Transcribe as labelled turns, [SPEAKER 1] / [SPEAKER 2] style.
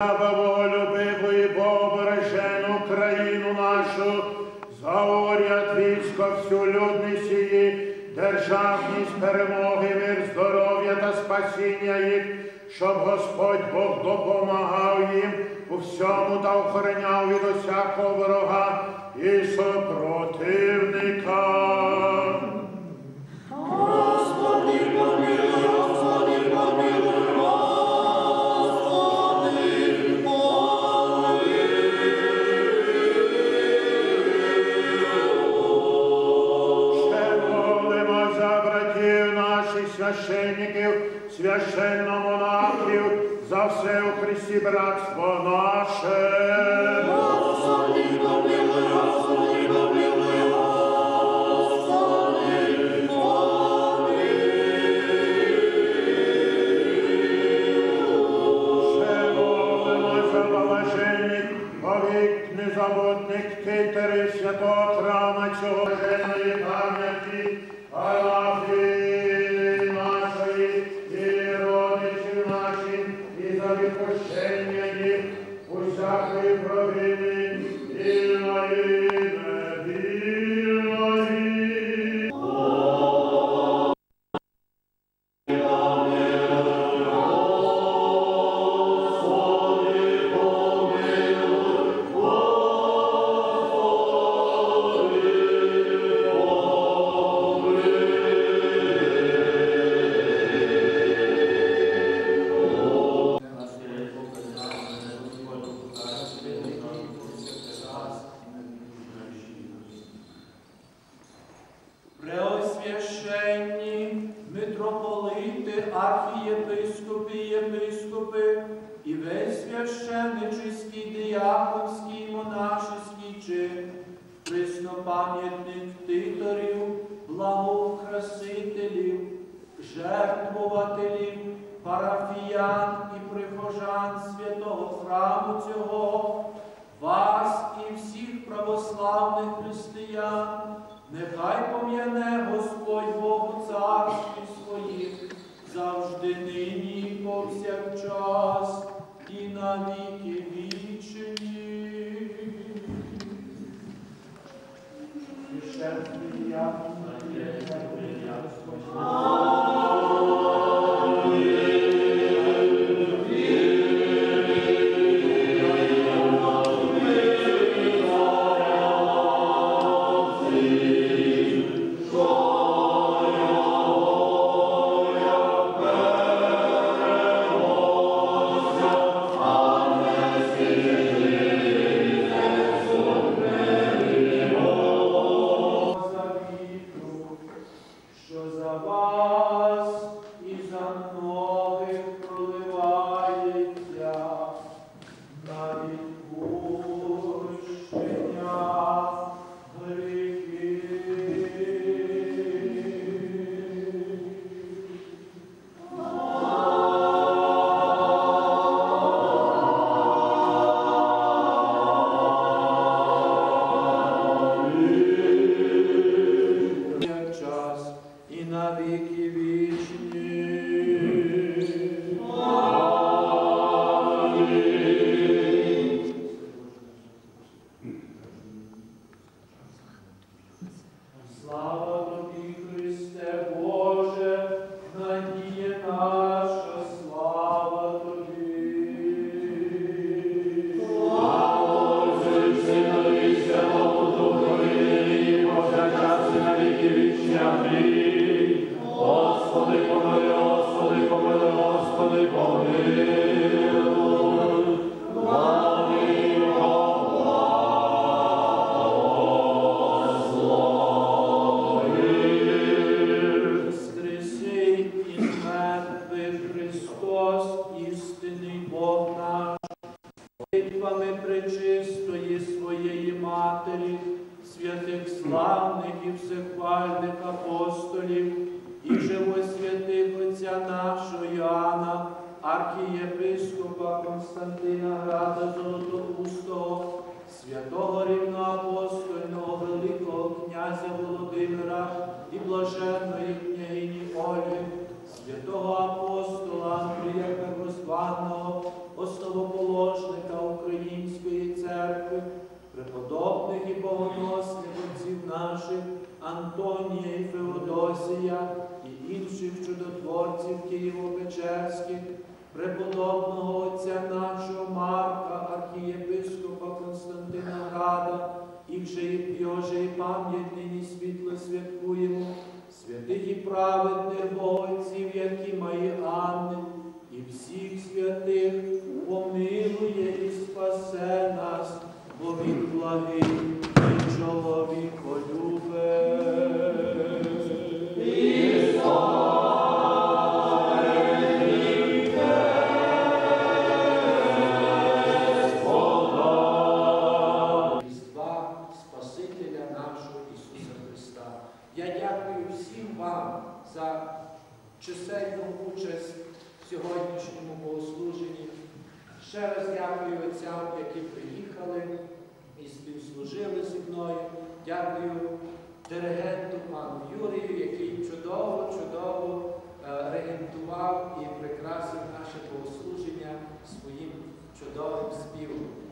[SPEAKER 1] Боголюбиву і Богобережену країну нашу, за уряд військо, всю людність її, державність, перемоги, мир, здоров'я та спасіння їх, щоб Господь Бог допомагав їм у всьому та охороняв від усякого ворога і супротивника. Священників, священномонахів, за все у Христі братство наше. Господи, помилуй, Господи, помилуй, Господи, Ще молимо за блаженних, повік незаводних титери святого храма цього пам'яті,
[SPEAKER 2] архієпископи, єпископи і весь священничий, дияконський, монашеський чин, приснопам'ятних титорів, благоукрасителів, жертвувателів, парафіян і прихожан святого храму цього, вас і всіх православних християн, нехай Amen. Josabah. Господи, помилуй, Господи, помилуй, Господи, помилуй. Наш, молитвами пречистої своєї Матері, святих славних і всехвальних апостолів, і живосвятих Отця нашого Іоанна, архієпископа Константина Града Золотоустого, святого рівноапостольного Великого князя Володимира і блаженної Антонія і Феодосія і інших чудотворців Києво-Печерських, преподобного Отця нашого Марка, архієпископа Константинограда, і вже і Боже, і пам'ять нині світло святкуємо, святих і праведних Богоців, які має Анни, і всіх святих помилуй. за чисельну участь в сьогоднішньому богослуженні. Ще раз дякую отцям, які приїхали і співслужили зі мною. Дякую диригенту пану Юрію, який чудово-чудово е, регентував і прикрасив наше богослуження своїм чудовим співом.